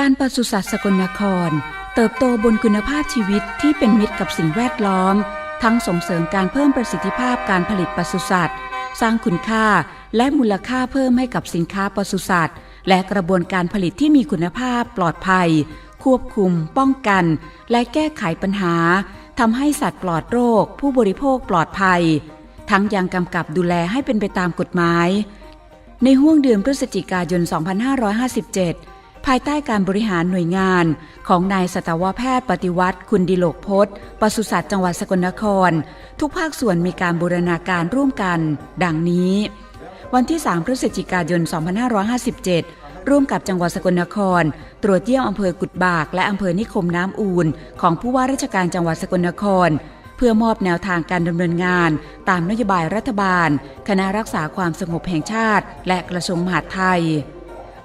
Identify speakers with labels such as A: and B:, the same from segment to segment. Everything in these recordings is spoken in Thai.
A: การปศุสัตว์สกลนคร เติบโตบนคุณภาพชีวิตที่เป็นมิตรกับสิ่งแวดล้อม ทั้งส่งเสริมการเพิ่มประสิทธิภาพการผลิตปศุสัตว์ สร้างคุณค่าและมูลค่าเพิ่มให้กับสินค้าปศุสัตว์ และกระบวนการผลิตที่มีคุณภาพปลอดภัย ควบคุม ป้องกัน และแก้ไขปัญหาทำให้สัตว์ปลอดโรค ผู้บริโภคปลอดภัย ทั้งยังกำกับดูแลให้เป็นไปตามกฎหมาย ในห้วงเดือนพฤศจิกายน 2557 ภายใต้การบริหารหน่วยงานของนายสัตวแพทย์ปฏิวัติ คุณดิโลกพจน์ปศุสัตว์จังหวัดสกลนคร ทุกภาคส่วนมีการบูรณาการร่วมกัน ดังนี้ วันที่ 3 พฤศจิกายน 2557 ร่วมกับจังหวัดสกลนคร ตรวจเยี่ยมอำเภอกุดบาก และอำเภอนิคมน้ำอูนของผู้ว่าราชการจังหวัดสกลนครเพื่อมอบแนวทางการดำเนินงาน ตามนโยบายรัฐบาล คณะรักษาความสงบแห่งชาติ และกระทรวงมหาดไทย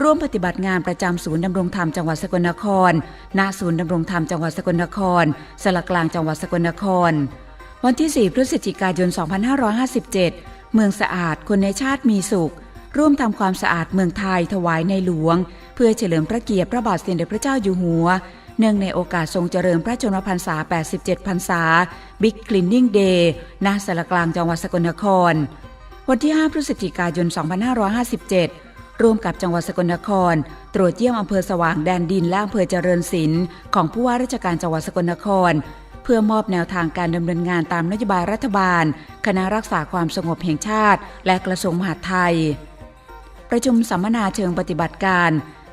A: ร่วมปฏิบัติงานประจำศูนย์ดำรงธรรมจังหวัดสกลนคร ณ ศูนย์ดำรงธรรมจังหวัดสกลนคร สลักลางจังหวัดสกลนคร วันที่ 4 พฤศจิกายน 2557 เมืองสะอาด คนในชาติมีสุข ร่วมทำความสะอาดเมืองไทยถวายในหลวง เพื่อเฉลิมพระเกียรติพระบาทสมเด็จพระเจ้าอยู่หัว เนื่องในโอกาสทรงเจริญพระชนมพรรษา 87 พรรษา Big Cleaning Day ณสารกลางจังหวัดสกลนคร วันที่ 5 พฤศจิกายน 2557 ร่วมกับจังหวัดสกลนคร ตรวจเยี่ยมอำเภอสว่างแดนดินและอำเภอเจริญศิลป์ของผู้ว่าราชการจังหวัดสกลนคร เพื่อมอบแนวทางการดำเนินงานตามนโยบายรัฐบาล คณะรักษาความสงบแห่งชาติ และกระทรวงมหาดไทย ประชุมสัมมนาเชิงปฏิบัติการ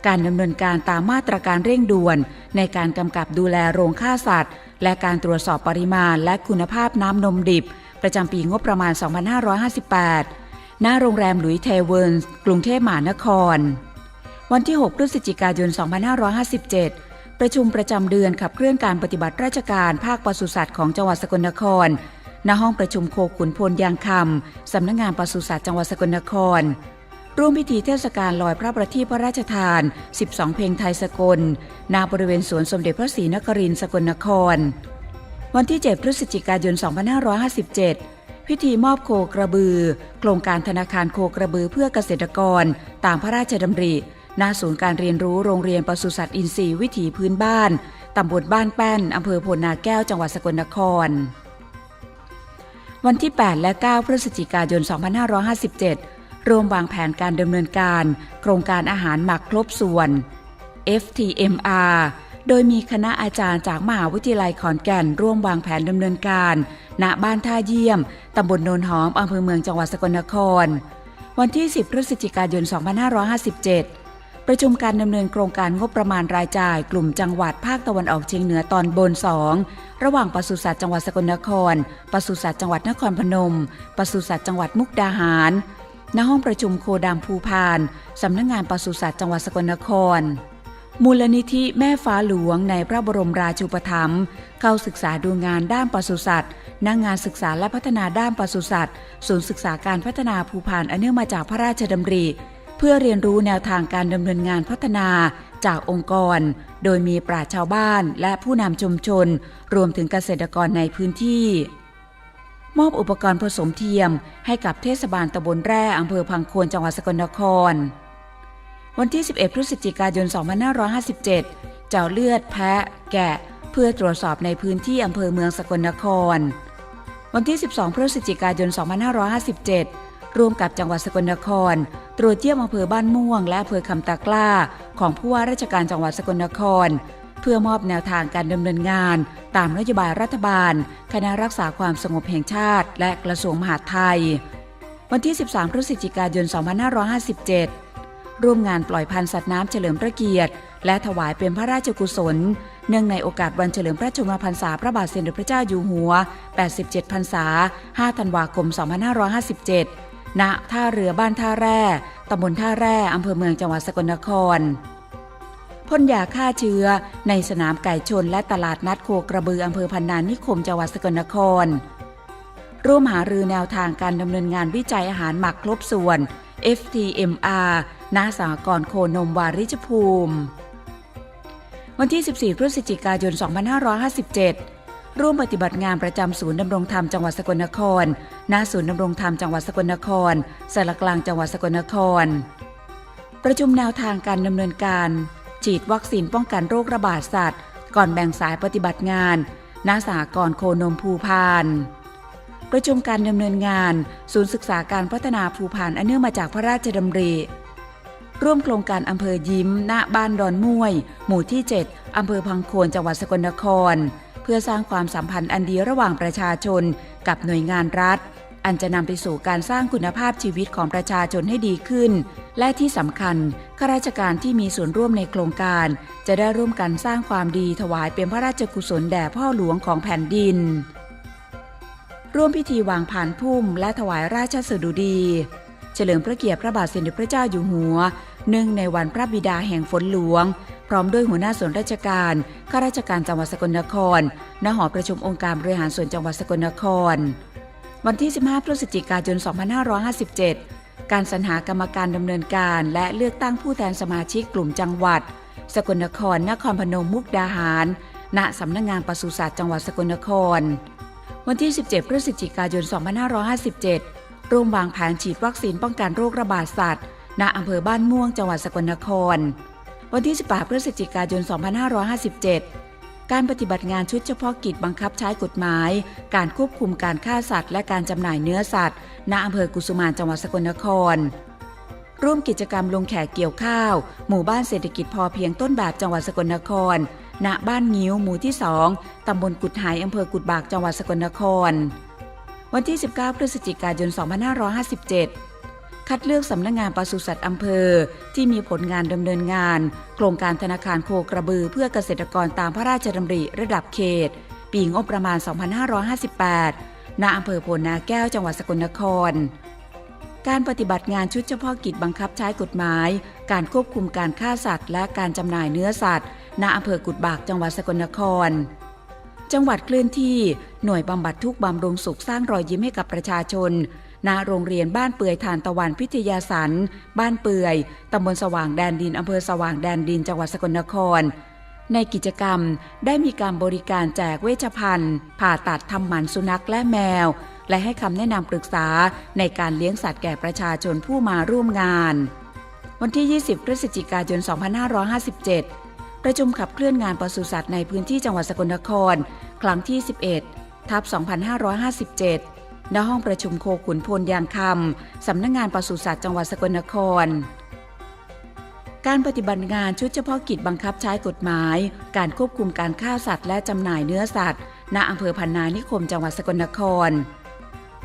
A: การดำเนินการตามมาตรการเร่งด่วน ในการกำกับดูแลโรงฆ่าสัตว์ และการตรวจสอบปริมาณและคุณภาพน้ำนมดิบ ประจำปีงบประมาณ 2558 หน้าโรงแรมหลุยส์เทเวิร์นกรุงเทพมหานคร วันที่ 6 พฤศจิกายน 2557 ประชุมประจำเดือนขับเคลื่อนการปฏิบัติราชการภาคปศุสัตว์ของจังหวัดสกลนคร ณ ห้องประชุมโคขุนพลยางคำ สำนักงงานปศุสัตว์จังหวัดสกลนคร ร่วมพิธีเทศกาลลอยพระประทีปพระราชทาน 12 เพลงไทยสกลณบริเวณสวนสมเด็จพระศรีนครินทร์สกลนคร วันที่ 7 พฤศจิกายน 2557 พิธีมอบโคกระบือ โครงการธนาคารโคกระบือเพื่อเกษตรกร ตามพระราชดำริณศูนย์การเรียนรู้โรงเรียนปศุสัตว์อินทรีย์วิถีพื้นบ้าน ตำบลบ้านแป้น อำเภอโพนาแก้ว จังหวัดสกลนคร วันที่ 8 และ 9 พฤศจิกายน 2557 ร่วมวางแผนการดำเนินการ โครงการอาหารหมักครบส่วน FTMR โดยมีคณะอาจารย์จากมหาวิทยาลัยขอนแก่น ร่วมวางแผนดำเนินการ ณ บ้านท่าเยี่ยม ตำบลโนนหอม อำเภอเมืองจังหวัดสกลนคร วันที่ 10 พฤศจิกายน 2557 ประชุมการดำเนินโครงการงบประมาณรายจ่าย กลุ่มจังหวัดภาคตะวันออกเฉียงเหนือตอนบน 2 ระหว่างปศุสัตว์จังหวัดสกลนคร ปศุสัตว์จังหวัดนครพนม ปศุสัตว์จังหวัดมุกดาหาร ณ ห้องประชุมโคดามภูพาน สำนักงงานปศุสัตว์จังหวัดสกลนคร มูลนิธิแม่ฟ้าหลวงในพระบรมราชูปถัมภ์เข้าศึกษาดูงานด้านปศุสัตว์นักงานศึกษาและพัฒนาด้านปศุสัตว์ศูนย์ศึกษาการพัฒนาภูพานอันเนื่องมาจากพระราชดำริ เพื่อเรียนรู้แนวทางการดำเนินงานพัฒนาจากองค์กร โดยมีปราชชาวบ้านและผู้นำชุมชน รวมถึงเกษตรกรในพื้นที่ มอบอุปกรณ์ผสมเทียมให้กับเทศบาลตำบลแร่อำเภอพังโคนจังหวัดสกลนคร วันที่ 11 พฤศจิกายน 2557 เจ้าเลือดแพะแกะเพื่อตรวจสอบในพื้นที่อำเภอเมืองสกลนคร วันที่ 12 พฤศจิกายน 2557 ร่วมกับจังหวัดสกลนคร ตรวจเยี่ยมอำเภอบ้านม่วง และอำเภอคำตากล้า ของผู้ว่าราชการจังหวัดสกลนคร เพื่อมอบแนวทางการดำเนินงาน ตามนโยบายรัฐบาล คณะรักษาความสงบแห่งชาติ และกระทรวงมหาดไทย วันที่ 13 พฤศจิกายน 2557 ร่วมงานปล่อยพันธุ์สัตว์น้ำเฉลิมพระเกียรติ และถวายเป็นพระราชกุศล เนื่องในโอกาสวันเฉลิมพระชนมพรรษาพระบาทสมเด็จพระเจ้าอยู่หัว 87 พรรษา 5 ธันวาคม 2557 ณ ท่าเรือบ้านท่าแร่ ตำบลท่าแร่ อำเภอเมืองจังหวัดสกลนครพ่นยาฆ่าเชื้อ ในสนามไก่ชนและตลาดนัดโคกระบืออำเภอพันนานิคมจังหวัดสกลนคร ร่วมหารือแนวทางการดำเนินงานวิจัยอาหารหมักครบส่วน FTMR ณสหกรโคนมวาริชภูมิ วันที่ 14 พฤศจิกายน 2557 ร่วมปฏิบัติงานประจำศูนย์ดำรงธรรมจังหวัดสกลนคร ณ ศูนย์ดำรงธรรมจังหวัดสกลนครสารกลางจังหวัดสกลนคร ประชุมแนวทางการดำเนินการ ฉีดวัคซีนป้องกันโรคระบาดสัตว์ ก่อนแบ่งสายปฏิบัติงานณสหกรโคนมภูพานประชุมการดำเนินงาน ศูนย์ศึกษาการพัฒนาภูพานอันเนื่องมาจากพระราชดำริ ร่วมโครงการอำเภอยิ้ม ณ บ้านดอนม่วย หมู่ที่ 7 อำเภอพังโคนจังหวัดสกลนคร เพื่อสร้างความสัมพันธ์อันดีระหว่างประชาชน กับหน่วยงานรัฐ อันจะนำไปสู่การสร้างคุณภาพชีวิตของประชาชนให้ดีขึ้น และที่สำคัญข้าราชการที่มีส่วนร่วมในโครงการ จะได้ร่วมกันสร้างความดีถวายเป็นพระราชกุศลแด่พ่อหลวงของแผ่นดิน ร่วมพิธีวางผ่านพุ่มและถวายราชสดุดี เฉลิมพระเกียรติพระบาทสมเด็จพระเจ้าอยู่หัวเนื่องในวันพระบิดาแห่งฝนหลวง พร้อมด้วยหัวหน้าส่วนราชการข้าราชการจังหวัดสกลนครณหอประชุมองค์การบริหารส่วนจังหวัดสกลนคร วันที่ 15 พฤศจิกายน 2557 การสรรหากรรมการดำเนินการและเลือกตั้งผู้แทนสมาชิกกลุ่มจังหวัด สกลนคร นครพนมมุกดาหาร ณสำนักงงานปศุสัตว์จังหวัดสกลนคร วันที่ 17 พฤศจิกายน 2557 ร่วมวางแผนฉีดวัคซีนป้องกันโรคระบาดสัตว์ ณ อำเภอบ้านม่วง จังหวัดสกลนคร วันที่ 18 พฤศจิกายน 2557 การปฏิบัติงานชุดเฉพาะกิจบังคับใช้กฎหมาย การควบคุมการฆ่าสัตว์ และการจำหน่ายเนื้อสัตว์ ณ อำเภอกุสุมาน จังหวัดสกลนคร ร่วมกิจกรรมลงแขกเกี่ยวข้าว หมู่บ้านเศรษฐกิจพอเพียงต้นแบบจังหวัดสกลนคร ณ บ้านงิ้ว หมู่ที่ 2 ตำบลกุดหายอำเภอกุดบาก จังหวัดสกลนคร วันที่ 19 พฤศจิกายน 2557 คัดเลือกสำนักงงานปศุสัตว์อำเภอ ที่มีผลงานดำเนินงาน โครงการธนาคารโคกระบือเพื่อเกษตรกรตามพระราชดำริระดับเขต ปีงบประมาณ 2558 ณ อำเภอโพนาแก้วจังหวัดสกลนคร การปฏิบัติงานชุดเฉพาะกิจบังคับใช้กฎหมาย การควบคุมการฆ่าสัตว์ และการจำหน่ายเนื้อสัตว์ ณ อำเภอกุดบากจังหวัดสกลนคร จังหวัดเคลื่อนที่หน่วยบำบัดทุกบำรุงสุขสร้างรอยยิ้มให้กับประชาชนณโรงเรียนบ้านเปื่อยทานตะวันพิทยาสัน บ้านเปื่อยตำบลสว่างแดนดินอำเภอสว่างแดนดินจังหวัดสกลนคร ในกิจกรรมได้มีการบริการแจกเวชภัณฑ์ ผ่าตัดทำหมันสุนัขและแมว และให้คำแนะนำปรึกษาในการเลี้ยงสัตว์แก่ประชาชนผู้มาร่วมงาน วันที่ 20 พฤศจิกายน 2557 ประชุมขับเคลื่อนงานปศุสัตว์ในพื้นที่จังหวัดสกลนคร ครั้งที่ 11 ทับ 2557 ณ ห้องประชุมโคขุนพลยางคำ สำนักงงานปศุสัตว์จังหวัดสกลนคร การปฏิบัติงานชุดเฉพาะกิจบังคับใช้กฎหมาย การควบคุมการฆ่าสัตว์และจำหน่ายเนื้อสัตว์ ณ อำเภอพันนานิคมจังหวัดสกลนคร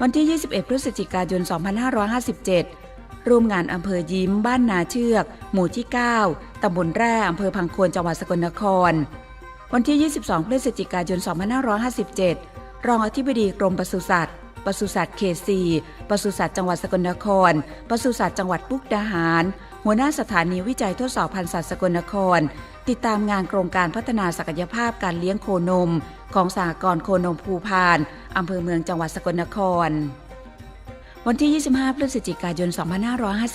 A: วันที่ 21 พฤศจิกายน 2557 ร่วมงานอำเภอยิ้ม บ้านนาเชือก หมู่ที่ 9 ตำบลแร่อำเภอพังโคนจังหวัดสกลนคร วันที่ 22 พฤศจิกายน 2557 รองอธิบดีกรมปศุสัตว์ปศุสัตว์เขต4ปศุสัตว์จังหวัดสกลนคร ปศุสัตว์จังหวัดมุกดาหาร หัวหน้าสถานีวิจัยทดสอบพันธุ์สัตว์สกลนคร ติดตามงานโครงการพัฒนาศักยภาพการเลี้ยงโคนม ของสหกรณ์โคนมภูพาน อำเภอเมืองจังหวัดสกลนคร วันที่ 25 พฤศจิกายน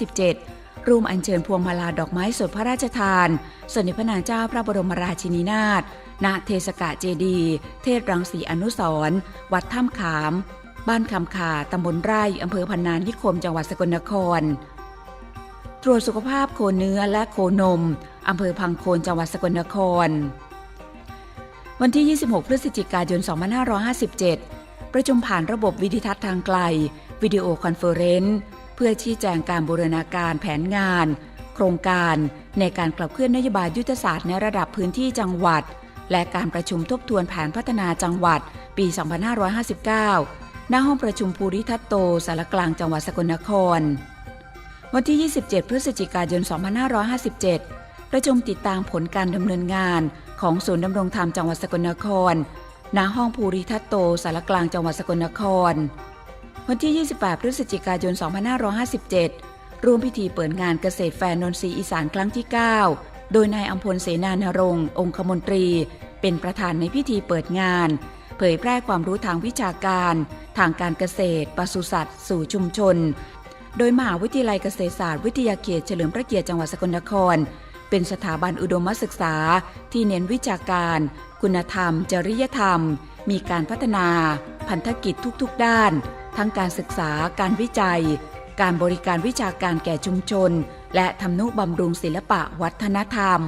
A: 2557 ร่วมอัญเชิญพวงมาลาดอกไม้สดพระราชทาน สมเด็จพระนางเจ้าพระบรมราชินีนาถ ณ เทศกาเจดี เทศรังสีอนุสรณ์วัดถ้ำขาม บ้านคำขาตำบลไร่ อำเภอพันนานิคม จังหวัดสกลนคร ตรวจสุขภาพโคเนื้อและโคนม อำเภอพังโคน จังหวัดสกลนคร วันที่ 26 พฤศจิกายน 2557 ประชุมผ่านระบบวิดิทัศน์ทางไกล วิดีโอคอนเฟอเรนซ์เพื่อชี้แจงการบูรณาการแผนงาน โครงการในการขับเคลื่อนนโยบายยุทธศาสตร์ในระดับพื้นที่จังหวัด และการประชุมทบทวนแผนพัฒนาจังหวัด ปี 2559 ณ ห้องประชุมภูริทัตโตสารกลางจังหวัดสกลนคร วันที่ 27 พฤศจิกายน 2557 ประชุมติดตามผลการดำเนินงานของศูนย์ดำรงธรรมจังหวัดสกลนคร ณ ห้องภูริทัตโตสารกลางจังหวัดสกลนคร วันที่ 28 พฤศจิกายน 2557 ร่วมพิธีเปิดงานเกษตรแฟนนทรีอีสานครั้งที่ 9 โดยนายอัมพลเสนานรงค์ องคมนตรี เป็นประธานในพิธีเปิดงาน เผยแพร่ความรู้ทางวิชาการ ทางการเกษตรปศุสัตว์ สู่ชุมชน โดยมหาวิทยาลัยเกษตรศาสตร์วิทยาเขตเฉลิมพระเกียรติจังหวัดสกลนคร เป็นสถาบันอุดมศึกษาที่เน้นวิชาการ คุณธรรม จริยธรรม มีการพัฒนา พันธกิจทุกๆด้าน ทั้งการศึกษา การวิจัย การบริการวิชาการแก่ชุมชน และทำนุบำรุงศิลปะวัฒนธรรม